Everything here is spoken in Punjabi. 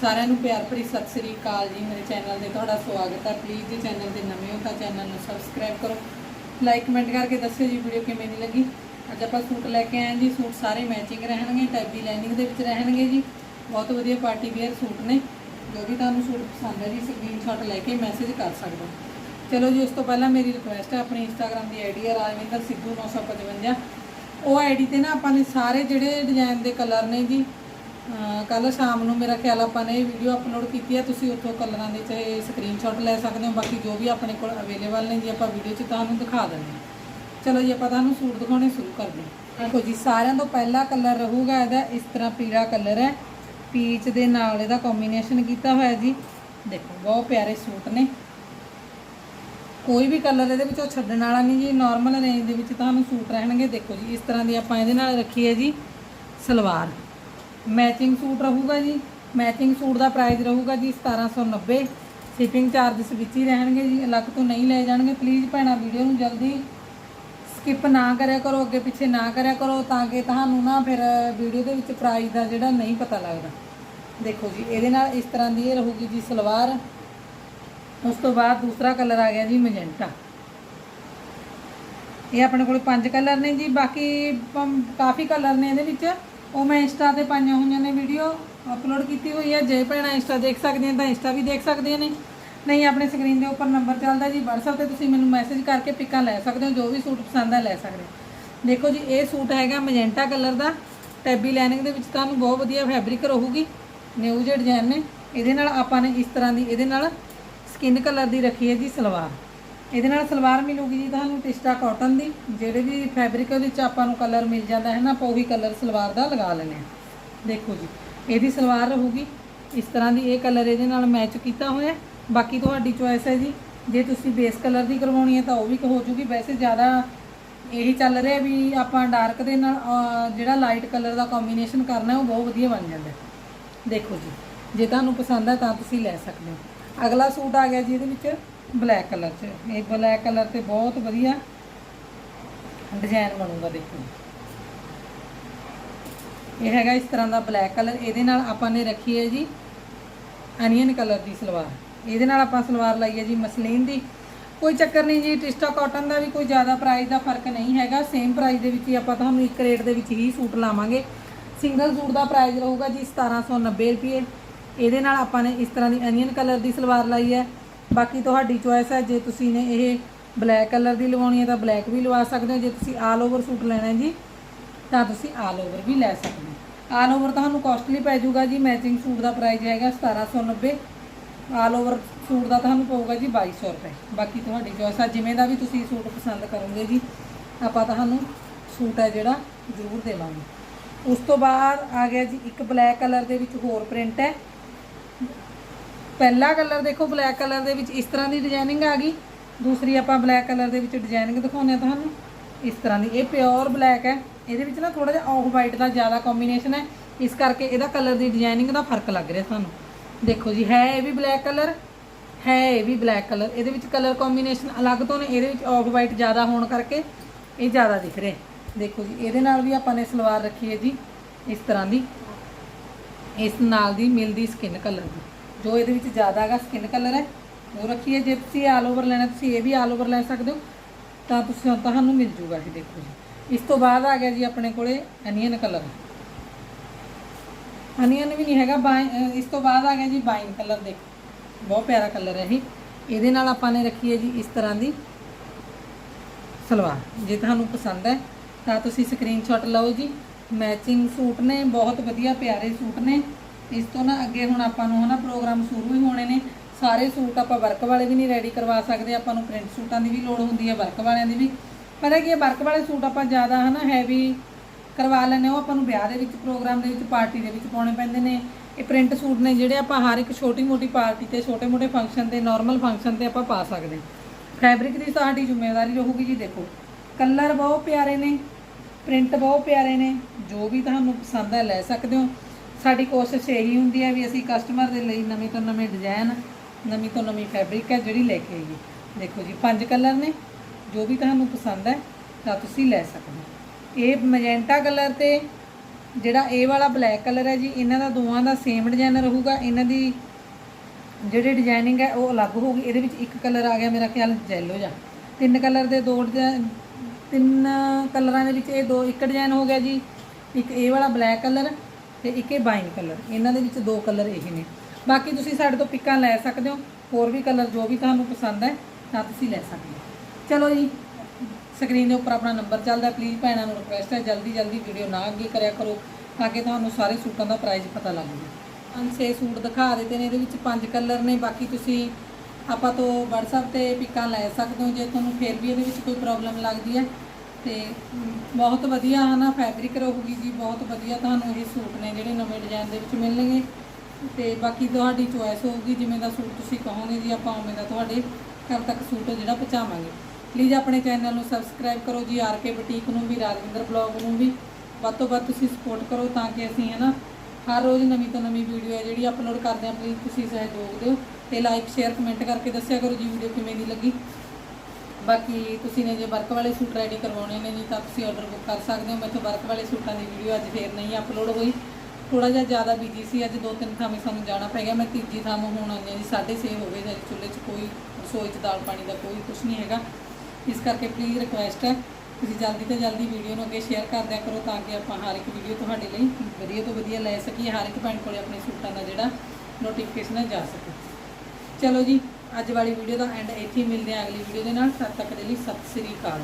ਸਾਰਿਆਂ ਨੂੰ ਪਿਆਰ ਭਰੀ ਸਤਿ ਸ੍ਰੀ ਅਕਾਲ ਜੀ। ਮੇਰੇ ਚੈਨਲ ਤੇ ਤੁਹਾਡਾ ਸਵਾਗਤ ਹੈ। ਪਲੀਜ਼ ਜੇ ਚੈਨਲ ਤੇ ਨਵੇਂ ਹੋ ਤਾਂ ਚੈਨਲ ਨੂੰ ਸਬਸਕ੍ਰਾਈਬ ਕਰੋ। ਲਾਈਕ ਕਮੈਂਟ ਕਰਕੇ ਦੱਸਿਓ ਜੀ ਵੀਡੀਓ ਕਿਵੇਂ ਦੀ ਲੱਗੀ। ਅੱਜ ਆਪਾਂ ਸੂਟ ਲੈ ਕੇ ਆਏ ਹਾਂ ਜੀ। ਸੂਟ ਸਾਰੇ ਮੈਚਿੰਗ ਰਹਿਣਗੇ ਟੈਬੀ ਲਾਈਨਿੰਗ ਦੇ ਵਿੱਚ ਰਹਿਣਗੇ ਜੀ। ਬਹੁਤ ਵਧੀਆ ਪਾਰਟੀ ਵੇਅਰ ਸੂਟ ਨੇ। ਜੋ ਵੀ ਤੁਹਾਨੂੰ ਸੂਟ ਪਸੰਦ ਹੈ ਜੀ ਸਕਰੀਨਸ਼ਾਟ ਲੈ ਕੇ ਮੈਸੇਜ ਕਰ ਸਕਦੇ ਹੋ। ਚਲੋ ਜੀ, ਉਸ ਤੋਂ ਪਹਿਲਾਂ ਮੇਰੀ ਰਿਕੁਐਸਟ ਹੈ, ਆਪਣੀ ਇੰਸਟਾਗ੍ਰam ਦੀ ਆਈਡੀ ਹੈ ਰਾਜਵਿੰਦਰ ਸਿੱਧੂ 955 ਉਹ ਆਈਡੀ ਤੇ ਨਾ ਆਪਾਂ ਨੇ ਸਾਰੇ ਜਿਹੜੇ ਡਿਜ਼ਾਈਨ ਦੇ ਕਲਰ ਨੇ ਜੀ ਕੱਲ ਸ਼ਾਮ ਨੂੰ ਮੇਰਾ ਖਿਆਲ ਆਪਾਂ ਨੇ ਇਹ ਵੀਡੀਓ ਅਪਲੋਡ ਕੀਤੀ ਹੈ, ਤੁਸੀਂ ਉੱਥੋਂ ਕਲਰਾਂ ਦੇ ਚਾਹੇ ਸਕਰੀਨਸ਼ਾਟ ਲੈ ਸਕਦੇ ਹੋ, ਬਾਕੀ ਜੋ ਵੀ ਆਪਣੇ ਕੋਲ ਅਵੇਲੇਬਲ ਨੇ ਜੀ ਆਪਾਂ ਵੀਡੀਓ 'ਚ ਤੁਹਾਨੂੰ ਦਿਖਾ ਦਿੰਦੇ ਹਾਂ। ਚਲੋ ਜੀ, ਆਪਾਂ ਤੁਹਾਨੂੰ ਸੂਟ ਦਿਖਾਉਣੇ ਸ਼ੁਰੂ ਕਰਦੇ ਹਾਂ। ਦੇਖੋ ਜੀ, ਸਾਰਿਆਂ ਤੋਂ ਪਹਿਲਾ ਕਲਰ ਰਹੂਗਾ ਇਹਦਾ, ਇਸ ਤਰ੍ਹਾਂ ਪੀਲਾ ਕਲਰ ਹੈ। ਪੀਚ ਦੇ ਨਾਲ ਇਹਦਾ ਕੰਬੀਨੇਸ਼ਨ ਕੀਤਾ ਹੋਇਆ ਜੀ। ਦੇਖੋ, ਬਹੁਤ ਪਿਆਰੇ ਸੂਟ ਨੇ। ਕੋਈ ਵੀ ਕਲਰ ਇਹਦੇ ਵਿੱਚੋਂ ਛੱਡਣ ਵਾਲਾ ਨਹੀਂ ਜੀ ਨਾਰਮਲ ਰੇਂਜ ਦੇ ਵਿੱਚ ਤੁਹਾਨੂੰ ਸੂਟ ਰਹਿਣਗੇ। ਦੇਖੋ ਜੀ, ਇਸ ਤਰ੍ਹਾਂ ਦੀ ਆਪਾਂ ਇਹਦੇ ਨਾਲ ਰੱਖੀ ਹੈ ਜੀ, ਸਲਵਾਰ। ਮੈਚਿੰਗ ਸੂਟ ਰਹੂਗਾ ਜੀ। ਮੈਚਿੰਗ ਸੂਟ ਦਾ ਪ੍ਰਾਈਸ ਰਹੂਗਾ ਜੀ 1790 ਸ਼ਿਪਿੰਗ ਚਾਰजेस ਵਿੱਚ ਹੀ ਰਹਿਣਗੇ ਜੀ। ਅਲੱਗ ਤੋਂ ਨਹੀਂ ਲੈ ਜਾਣਗੇ। ਪਲੀਜ਼ ਭੈਣਾ ਵੀਡੀਓ ਨੂੰ ਜਲਦੀ ਸਕਿਪ ਨਾ ਕਰਿਆ ਕਰੋ, ਅੱਗੇ ਪਿੱਛੇ ਨਾ ਕਰਿਆ ਕਰੋ, ਤਾਂ ਕਿ ਤੁਹਾਨੂੰ ਨਾ ਫਿਰ ਵੀਡੀਓ ਦੇ ਵਿੱਚ ਪ੍ਰਾਈਸ ਦਾ ਜਿਹੜਾ ਨਹੀਂ ਪਤਾ ਲੱਗਦਾ। ਦੇਖੋ ਜੀ, ਇਹਦੇ ਨਾਲ ਇਸ ਤਰ੍ਹਾਂ ਦੀ ਇਹ ਰਹੂਗੀ ਜੀ ਸਲਵਾਰ। ਉਸ ਤੋਂ ਬਾਅਦ ਦੂਸਰਾ ਕਲਰ ਆ ਗਿਆ ਜੀ ਮੈਜੈਂਟਾ ਇਹ ਆਪਣੇ ਕੋਲ ਪੰਜ ਕਲਰ ਨੇ ਜੀ। ਬਾਕੀ ਕਾਫੀ ਕਲਰ ਨੇ ਇਹਦੇ ਵਿੱਚ। ਉਹ ਮੈਂ ਇੰਸਟਾ ਤੇ ਪਾਈਆਂ ਹੋਈਆਂ ਨੇ ਵੀਡੀਓ ਅਪਲੋਡ ਕੀਤੀ ਹੋਈ ਹੈ ਜੇ ਭੈਣਾਂ ਇੰਸਟਾ ਦੇਖ ਸਕਦੀਆਂ ਤਾਂ ਇੰਸਟਾ ਵੀ ਦੇਖ ਸਕਦੀਆਂ ਨੇ। ਨਹੀਂ, ਆਪਣੇ ਸਕਰੀਨ ਦੇ ਉੱਪਰ ਨੰਬਰ ਚੱਲਦਾ ਜੀ। WhatsApp ਤੇ ਤੁਸੀਂ ਮੈਨੂੰ ਮੈਸੇਜ ਕਰਕੇ ਪਿਕਾਂ ਲੈ ਸਕਦੇ ਹੋ, ਜੋ ਵੀ ਸੂਟ ਪਸੰਦ ਹੈ ਲੈ ਸਕਦੇ ਹੋ। ਦੇਖੋ ਜੀ, ਇਹ ਸੂਟ ਹੈਗਾ ਮੈਜੈਂਟਾ ਕਲਰ ਦਾ। ਟੈਬੀ ਲਾਈਨਿੰਗ ਦੇ ਵਿੱਚ ਤੁਹਾਨੂੰ ਬਹੁਤ ਵਧੀਆ ਫੈਬਰਿਕ ਰਹੂਗੀ। ਨਿਊ ਜਿਹੇ ਡਿਜ਼ਾਈਨ ਨੇ। ਇਹਦੇ ਨਾਲ ਆਪਾਂ ਨੇ ਇਸ ਤਰ੍ਹਾਂ ਦੀ, ਇਹਦੇ ਨਾਲ ਸਕਿਨ ਕਲਰ ਦੀ ਰੱਖੀ ਹੈ ਜੀ ਸਲਵਾਰ। ਇਹਦੇ ਨਾਲ ਸਲਵਾਰ ਮਿਲੂਗੀ ਜੀ ਤੁਹਾਨੂੰ ਟਿਸਟਾ ਕਾਟਨ ਦੀ, ਜਿਹੜੇ ਵੀ ਫੈਬਰਿਕ ਵਿੱਚ ਆਪਾਂ ਨੂੰ ਕਲਰ ਮਿਲ ਜਾਂਦਾ ਹੈ ਨਾ, ਆਪਾਂ ਉਹੀ ਕਲਰ ਸਲਵਾਰ ਦਾ ਲਗਾ ਲੈਣੇ ਹਾਂ। ਦੇਖੋ ਜੀ, ਇਹਦੀ ਸਲਵਾਰ ਰਹੂਗੀ, ਇਸ ਤਰ੍ਹਾਂ ਦੀ ਇਹ ਕਲਰ ਇਹਦੇ ਨਾਲ ਮੈਚ ਕੀਤਾ ਹੋਇਆ ਬਾਕੀ ਤੁਹਾਡੀ ਚੋਇਸ ਹੈ ਜੀ, ਜੇ ਤੁਸੀਂ ਬੇਸ ਕਲਰ ਦੀ ਕਰਵਾਉਣੀ ਹੈ ਤਾਂ ਉਹ ਵੀ ਹੋ ਜੂਗੀ। ਵੈਸੇ ਜ਼ਿਆਦਾ ਇਹੀ ਚੱਲ ਰਿਹਾ ਵੀ ਆਪਾਂ ਡਾਰਕ ਦੇ ਨਾਲ ਜਿਹੜਾ ਲਾਈਟ ਕਲਰ ਦਾ ਕੰਬੀਨੇਸ਼ਨ ਕਰਨਾ ਉਹ ਬਹੁਤ ਵਧੀਆ ਬਣ ਜਾਂਦਾ ਦੇਖੋ ਜੀ, ਜੇ ਤੁਹਾਨੂੰ ਪਸੰਦ ਹੈ ਤਾਂ ਤੁਸੀਂ ਲੈ ਸਕਦੇ ਹੋ। ਅਗਲਾ ਸੂਟ ਆ ਗਿਆ ਜੀ ਇਹਦੇ ਵਿੱਚ ਬਲੈਕ ਕਲਰ 'ਚ। ਇਹ ਬਲੈਕ ਕਲਰ ਤੇ ਬਹੁਤ ਵਧੀਆ ਡਿਜ਼ਾਈਨ ਬਣੂਗਾ, ਦੇਖੋ। ਇਹ ਹੈਗਾ ਇਸ ਤਰ੍ਹਾਂ ਦਾ ਬਲੈਕ ਕਲਰ ਇਹਦੇ ਨਾਲ ਆਪਾਂ ਨੇ ਰੱਖੀ ਹੈ ਜੀ ਅਨੀਅਨ ਕਲਰ ਦੀ ਸਲਵਾਰ। ਇਹਦੇ ਨਾਲ ਆਪਾਂ ਸਲਵਾਰ ਲਾਈ ਹੈ ਜੀ ਮਸਲੀਨ ਦੀ। ਕੋਈ ਚੱਕਰ ਨਹੀਂ ਜੀ ਟਿਸਟਾ ਕਾਟਨ ਦਾ ਵੀ ਕੋਈ ਜ਼ਿਆਦਾ ਪ੍ਰਾਈਸ ਦਾ ਫ਼ਰਕ ਨਹੀਂ ਹੈਗਾ। ਸੇਮ ਪ੍ਰਾਈਸ ਦੇ ਵਿੱਚ ਹੀ ਆਪਾਂ ਤੁਹਾਨੂੰ ਇੱਕ ਰੇਟ ਦੇ ਵਿੱਚ ਹੀ ਸੂਟ ਲਾਵਾਂਗੇ। ਸਿੰਗਲ ਸੂਟ ਦਾ ਪ੍ਰਾਈਸ ਰਹੂਗਾ ਜੀ 1790 ਰੁਪਏ। ਇਹਦੇ ਨਾਲ ਆਪਾਂ ਨੇ ਇਸ ਤਰ੍ਹਾਂ ਦੀ ਅਨੀਅਨ ਕਲਰ ਦੀ ਸਲਵਾਰ ਲਾਈ ਹੈ। ਬਾਕੀ ਤੁਹਾਡੀ ਚੋਇਸ ਹੈ, ਜੇ ਤੁਸੀਂ ਨੇ ਇਹ ਬਲੈਕ ਕਲਰ ਦੀ ਲਵਾਉਣੀ ਹੈ ਤਾਂ ਬਲੈਕ ਵੀ ਲਵਾ ਸਕਦੇ ਹੋ, ਜੇ ਤੁਸੀਂ ਆਲ ਓਵਰ ਸੂਟ ਲੈਣਾ ਹੈ ਜੀ, ਤਾਂ ਤੁਸੀਂ ਆਲ ਓਵਰ ਵੀ ਲੈ ਸਕਦੇ ਹੋ। ਆਲ ਓਵਰ ਤੁਹਾਨੂੰ ਕਾਸਟਲੀ ਪੈ ਜਾਊਗਾ ਜੀ ਮੈਚਿੰਗ ਸੂਟ ਦਾ ਪ੍ਰਾਈਸ ਹੈਗਾ 1790 ਆਲ ਓਵਰ ਸੂਟ ਦਾ ਤੁਹਾਨੂੰ ਪਊਗਾ ਜੀ 2200 ਰੁਪਏ। ਬਾਕੀ ਤੁਹਾਡੀ ਚੋਇਸ ਆ, ਜਿਵੇਂ ਦਾ ਵੀ ਤੁਸੀਂ ਸੂਟ ਪਸੰਦ ਕਰੋਗੇ ਜੀ, ਆਪਾਂ ਤੁਹਾਨੂੰ ਸੂਟ ਹੈ ਜਿਹੜਾ ਜ਼ਰੂਰ ਦੇਵਾਂਗੇ। ਉਸ ਤੋਂ ਬਾਅਦ ਆ ਗਿਆ ਜੀ, ਇੱਕ ਬਲੈਕ ਕਲਰ ਦੇ ਵਿੱਚ ਹੋਰ ਪ੍ਰਿੰਟ ਹੈ। ਪਹਿਲਾ ਕਲਰ ਦੇਖੋ ਬਲੈਕ ਕਲਰ ਦੇ ਵਿੱਚ ਇਸ ਤਰ੍ਹਾਂ ਦੀ ਡਿਜ਼ਾਈਨਿੰਗ ਆ ਗਈ। ਦੂਸਰੀ ਆਪਾਂ ਬਲੈਕ ਕਲਰ ਦੇ ਵਿੱਚ ਡਿਜ਼ਾਈਨਿੰਗ ਦਿਖਾਉਂਦੇ ਆ ਤੁਹਾਨੂੰ। ਇਸ ਤਰ੍ਹਾਂ ਦੀ ਇਹ ਪਿਓਰ ਬਲੈਕ ਹੈ। ਇਹਦੇ ਵਿੱਚ ਨਾ ਥੋੜਾ ਜਿਹਾ ਆਫ ਵਾਈਟ ਦਾ ਜ਼ਿਆਦਾ ਕੰਬੀਨੇਸ਼ਨ ਹੈ। ਇਸ ਕਰਕੇ ਇਹਦਾ ਕਲਰ ਦੀ ਡਿਜ਼ਾਈਨਿੰਗ ਦਾ ਫ਼ਰਕ ਲੱਗ ਰਿਹਾ ਸਾਨੂੰ। ਦੇਖੋ ਜੀ, ਹੈ ਇਹ ਵੀ ਬਲੈਕ ਕਲਰ, ਹੈ ਇਹ ਵੀ ਬਲੈਕ ਕਲਰ। ਇਹਦੇ ਵਿੱਚ ਕਲਰ ਕੰਬੀਨੇਸ਼ਨ ਅਲੱਗ ਤੋਂ ਨੇ, ਇਹਦੇ ਵਿੱਚ ਆਫ ਵਾਈਟ ਜ਼ਿਆਦਾ ਹੋਣ ਕਰਕੇ ਇਹ ਜ਼ਿਆਦਾ ਦਿਖ ਰਿਹਾ। ਦੇਖੋ ਜੀ, ਇਹਦੇ ਨਾਲ ਵੀ ਆਪਾਂ ਨੇ ਸਲਵਾਰ ਰੱਖੀ ਹੈ ਜੀ, ਇਸ ਤਰ੍ਹਾਂ ਦੀ। ਇਸ ਨਾਲ ਦੀ ਮਿਲਦੀ ਸਕਿਨ ਕਲਰ ਦੀ। ਜੋ ਇਹਦੇ ਵਿੱਚ ਜ਼ਿਆਦਾ ਹੈਗਾ ਸਕਿਨ ਕਲਰ ਹੈ, ਉਹ ਰੱਖੀਏ। ਜੇ ਤੁਸੀਂ ਆਲ ਓਵਰ ਲੈਣਾ, ਤੁਸੀਂ ਇਹ ਵੀ ਆਲ ਓਵਰ ਲੈ ਸਕਦੇ ਹੋ, ਤਾਂ ਤੁਸੀਂ ਤੁਹਾਨੂੰ ਮਿਲ ਜੂਗਾ ਇਹ ਦੇਖੋ ਜੀ। ਇਸ ਤੋਂ ਬਾਅਦ ਆ ਗਿਆ ਜੀ ਆਪਣੇ ਕੋਲੇ ਅਨੀਅਨ ਕਲਰ ਅਨੀਅਨ ਵੀ ਨਹੀਂ ਹੈਗਾ ਬਾਈ- ਇਸ ਤੋਂ ਬਾਅਦ ਆ ਗਿਆ ਜੀ ਵਾਈਨ ਕਲਰ ਦੇਖੋ ਬਹੁਤ ਪਿਆਰਾ ਕਲਰ ਹੈ ਇਹ। ਇਹਦੇ ਨਾਲ ਆਪਾਂ ਨੇ ਰੱਖੀ ਹੈ ਜੀ ਇਸ ਤਰ੍ਹਾਂ ਦੀ ਸਲਵਾਰ, ਜੇ ਤੁਹਾਨੂੰ ਪਸੰਦ ਹੈ, ਤਾਂ ਤੁਸੀਂ ਸਕਰੀਨਸ਼ਾਟ ਲਓ ਜੀ। ਮੈਚਿੰਗ ਸੂਟ ਨੇ, ਬਹੁਤ ਵਧੀਆ ਪਿਆਰੇ ਸੂਟ ਨੇ। ਇਸ ਤੋਂ ਨਾ ਅੱਗੇ ਹੁਣ ਆਪਾਂ ਨੂੰ ਹਨਾ ਪ੍ਰੋਗਰਾਮ ਸ਼ੁਰੂ ਹੀ ਹੋਣੇ ਨੇ। ਸਾਰੇ ਸੂਟ ਆਪਾਂ ਵਰਕ ਵਾਲੇ ਵੀ ਨਹੀਂ ਰੈਡੀ ਕਰਵਾ ਸਕਦੇ ਆਪਾਂ ਨੂੰ ਪ੍ਰਿੰਟ ਸੂਟਾਂ ਦੀ ਵੀ ਲੋੜ ਹੁੰਦੀ ਹੈ ਵਰਕ ਵਾਲਿਆਂ ਦੀ ਵੀ। ਪਤਾ ਕੀ ਹੈ ਵਰਕ ਵਾਲੇ ਸੂਟ ਆਪਾਂ ਜ਼ਿਆਦਾ ਹਨਾ ਹੈਵੀ ਕਰਵਾ ਲੈਂਦੇ ਹਾਂ, ਉਹ ਆਪਾਂ ਨੂੰ ਵਿਆਹ ਦੇ ਵਿੱਚ ਪ੍ਰੋਗਰਾਮ ਦੇ ਵਿੱਚ ਪਾਰਟੀ ਦੇ ਵਿੱਚ ਪਾਉਣੇ ਪੈਂਦੇ ਨੇ। ਇਹ ਪ੍ਰਿੰਟ ਸੂਟ ਨੇ ਜਿਹੜੇ ਆਪਾਂ ਹਰ ਇੱਕ ਛੋਟੀ ਮੋਟੀ ਪਾਰਟੀ ਤੇ ਛੋਟੇ ਮੋਟੇ ਫੰਕਸ਼ਨ ਤੇ ਨਾਰਮਲ ਫੰਕਸ਼ਨ ਤੇ ਆਪਾਂ ਪਾ ਸਕਦੇ ਫੈਬਰਿਕ ਦੀ ਸਾਡੀ ਜ਼ਿੰਮੇਵਾਰੀ ਰਹੂਗੀ ਜੀ ਦੇਖੋ। ਕਲਰ ਬਹੁਤ ਪਿਆਰੇ ਨੇ ਪ੍ਰਿੰਟ ਬਹੁਤ ਪਿਆਰੇ ਨੇ ਜੋ ਵੀ ਤੁਹਾਨੂੰ ਪਸੰਦ ਹੈ ਲੈ ਸਕਦੇ ਹੋ। ਸਾਡੀ ਕੋਸ਼ਿਸ਼ ਇਹੀ ਹੁੰਦੀ ਹੈ ਵੀ ਅਸੀਂ ਕਸਟਮਰ ਦੇ ਲਈ ਨਵੇਂ ਤੋਂ ਨਵੇਂ ਡਿਜ਼ਾਈਨ ਨਵੀਂ ਤੋਂ ਨਵੀਂ ਫੈਬਰਿਕ ਹੈ ਜਿਹੜੀ ਲੈ ਕੇ ਆਈਏ। ਦੇਖੋ ਜੀ, ਪੰਜ ਕਲਰ ਨੇ, ਜੋ ਵੀ ਤੁਹਾਨੂੰ ਪਸੰਦ ਹੈ, ਤਾਂ ਤੁਸੀਂ ਲੈ ਸਕਦੇ ਹੋ। ਇਹ ਮੈਜੈਂਟਾ ਕਲਰ ਤੇ ਜਿਹੜਾ ਇਹ ਵਾਲਾ ਬਲੈਕ ਕਲਰ ਹੈ ਜੀ, ਇਹਨਾਂ ਦਾ ਦੋਵਾਂ ਦਾ ਸੇਮ ਡਿਜ਼ਾਈਨ ਰਹੂਗਾ। ਇਹਨਾਂ ਦੀ ਜਿਹੜੀ ਡਿਜ਼ਾਈਨਿੰਗ ਹੈ, ਉਹ ਅਲੱਗ ਹੋਊਗੀ। ਇਹਦੇ ਵਿੱਚ ਇੱਕ ਕਲਰ ਆ ਗਿਆ, ਮੇਰਾ ਖਿਆਲ ਜੈਲੋ ਜਾਂ ਤਿੰਨ ਕਲਰ ਦੇ ਦੋ ਡਿਜ਼ਾਈਨ ਤਿੰਨ ਕਲਰਾਂ ਦੇ ਵਿੱਚ ਇਹ ਦੋ, ਇੱਕ ਡਿਜ਼ਾਈਨ ਹੋ ਗਿਆ ਜੀ, ਇੱਕ ਇਹ ਵਾਲਾ ਬਲੈਕ ਕਲਰ ਤੇ ਇੱਕ ਇਹ ਬਾਈਨ ਕਲਰ ਇਹਨਾਂ ਦੇ ਵਿੱਚ ਦੋ ਕਲਰ ਇਹ ਨੇ। ਬਾਕੀ ਤੁਸੀਂ ਸਾਡੇ ਤੋਂ ਪਿੱਕਾਂ ਲੈ ਸਕਦੇ ਹੋ, ਹੋਰ ਵੀ ਕਲਰ ਜੋ ਵੀ ਤੁਹਾਨੂੰ ਪਸੰਦ ਹੈ, ਤਾਂ ਤੁਸੀਂ ਲੈ ਸਕਦੇ ਹੋ। ਚਲੋ ਜੀ ਸਕਰੀਨ ਦੇ ਉੱਪਰ ਆਪਣਾ ਨੰਬਰ ਚੱਲਦਾ ਪਲੀਜ਼ ਭੈਣਾਂ ਨੂੰ ਰਿਕੁਐਸਟ ਹੈ, ਜਲਦੀ ਜਲਦੀ ਵੀਡੀਓ ਨਾ ਅੱਗੇ ਕਰਿਆ ਕਰੋ, ਤਾਂ ਕਿ ਤੁਹਾਨੂੰ ਸਾਰੇ ਸੂਟਾਂ ਦਾ ਪ੍ਰਾਈਸ ਪਤਾ ਲੱਗ ਜਾਵੇ। ਪੰਜ, ਛੇ ਸੂਟ ਦਿਖਾ ਦਿੱਤੇ ਨੇ, ਇਹਦੇ ਵਿੱਚ ਪੰਜ ਕਲਰ ਨੇ, ਬਾਕੀ ਤੁਸੀਂ ਆਪਾਂ ਤੋਂ WhatsApp ਤੇ ਪਿਕਾਂ ਲੈ ਸਕਦੇ ਹੋ, ਜੇ ਤੁਹਾਨੂੰ ਫਿਰ ਵੀ ਇਹਦੇ ਵਿੱਚ ਕੋਈ ਪ੍ਰੋਬਲਮ ਲੱਗਦੀ ਹੈ ਤੇ ਬਹੁਤ ਵਧੀਆ ਹਨਾ ਫੈਬਰਿਕ ਰਹੂਗੀ ਜੀ, ਬਹੁਤ ਵਧੀਆ ਤੁਹਾਨੂੰ ਇਹ ਸੂਟ ਨੇ ਜਿਹੜੇ ਨਵੇਂ ਡਿਜ਼ਾਈਨ ਦੇ ਵਿੱਚ ਮਿਲਣਗੇ। ਤੇ ਬਾਕੀ ਤੁਹਾਡੀ ਚੋਇਸ ਹੋਊਗੀ, ਜਿਵੇਂ ਦਾ ਸੂਟ ਤੁਸੀਂ ਕਹੋਗੇ ਜੀ, ਆਪਾਂ ਉਵੇਂ ਦਾ ਤੁਹਾਡੇ ਘਰ ਤੱਕ ਸੂਟ ਜਿਹੜਾ ਪਹੁੰਚਾਵਾਂਗੇ। ਪਲੀਜ਼ ਆਪਣੇ ਚੈਨਲ ਨੂੰ ਸਬਸਕ੍ਰਾਈਬ ਕਰੋ ਜੀ, ਆਰ ਕੇ ਬੁਟੀਕ ਨੂੰ ਵੀ, ਰਾਜਵਿੰਦਰ ਬਲੌਗ ਨੂੰ ਵੀ। ਵੱਧ ਤੋਂ ਵੱਧ ਤੁਸੀਂ ਸਪੋਰਟ ਕਰੋ ਤਾਂ ਕਿ ਅਸੀਂ ਹੈ ਨਾ ਹਰ ਰੋਜ਼ ਨਵੀਂ ਤੋਂ ਨਵੀਂ ਵੀਡੀਓ ਹੈ ਜਿਹੜੀ ਅਪਲੋਡ ਕਰਦੇ ਹਾਂ ਪਲੀਜ਼ ਤੁਸੀਂ ਸਹਿਯੋਗ ਦਿਓ। ਤੇ ਲਾਈਕ ਸ਼ੇਅਰ ਕਮੈਂਟ ਕਰਕੇ ਦੱਸਿਆ ਕਰੋ ਜੀ ਵੀਡੀਓ ਕਿਵੇਂ ਦੀ ਲੱਗੀ। ਬਾਕੀ ਤੁਸੀਂ ਨੇ ਜੇ ਵਰਕ ਵਾਲੇ ਸੂਟ ਰੈਡੀ ਕਰਵਾਉਣੇ ਨੇ ਜੀ, ਤਾਂ ਤੁਸੀਂ ਆਰਡਰ ਬੁੱਕ ਕਰ ਸਕਦੇ ਹੋ। ਮੈਥੋਂ ਵਰਕ ਵਾਲੇ ਸੂਟਾਂ ਦੀ ਵੀਡੀਓ ਅੱਜ ਫੇਰ ਨਹੀਂ ਅਪਲੋਡ ਹੋਈ। ਥੋੜਾ ਜਿਹਾ ਜ਼ਿਆਦਾ ਬਿਜ਼ੀ ਸੀ, ਅੱਜ ਦੋ ਤਿੰਨ ਥਾਵੇਂ ਸਾਨੂੰ ਜਾਣਾ ਪੈ ਗਿਆ। ਮੈਂ ਤੀਜੀ ਥਾਂ ਹੁਣ ਆਉਂਦੀ ਹਾਂ ਜੀ 6:30 ਹੋ ਗਏ ਜੀ ਚੁੱਲ੍ਹੇ 'ਚ ਕੋਈ ਰਸੋਈ 'ਚ ਦਾਲ ਪਾਣੀ ਦਾ ਕੋਈ ਕੁਝ ਨਹੀਂ ਹੈਗਾ। ਇਸ ਕਰਕੇ ਪਲੀਜ਼ ਰਿਕੁਐਸਟ ਹੈ, ਤੁਸੀਂ ਜਲਦੀ ਤੋਂ ਜਲਦੀ ਵੀਡੀਓ ਨੂੰ ਅੱਗੇ ਸ਼ੇਅਰ ਕਰ ਦਿਆ ਕਰੋ, ਤਾਂ ਕਿ ਆਪਾਂ ਹਰ ਇੱਕ ਵੀਡੀਓ ਤੁਹਾਡੇ ਲਈ ਵਧੀਆ ਤੋਂ ਵਧੀਆ ਲੈ ਸਕੀਏ, ਹਰ ਇੱਕ ਭੈਣ ਕੋਲੇ ਆਪਣੇ ਸੂਟਾਂ ਦਾ ਜਿਹੜਾ ਨੋਟੀਫਿਕੇਸ਼ਨ ਜਾ ਸਕੇ। ਚਲੋ ਜੀ ਅੱਜ ਵਾਲੀ ਵੀਡੀਓ ਦਾ ਐਂਡ ਇੱਥੇ ਹੀ ਮਿਲਦੇ ਹਾਂ ਅਗਲੀ ਵੀਡੀਓ ਦੇ ਨਾਲ। ਤਦ ਤੱਕ ਦੇ ਲਈ ਸਤਿ ਸ੍ਰੀ ਅਕਾਲ।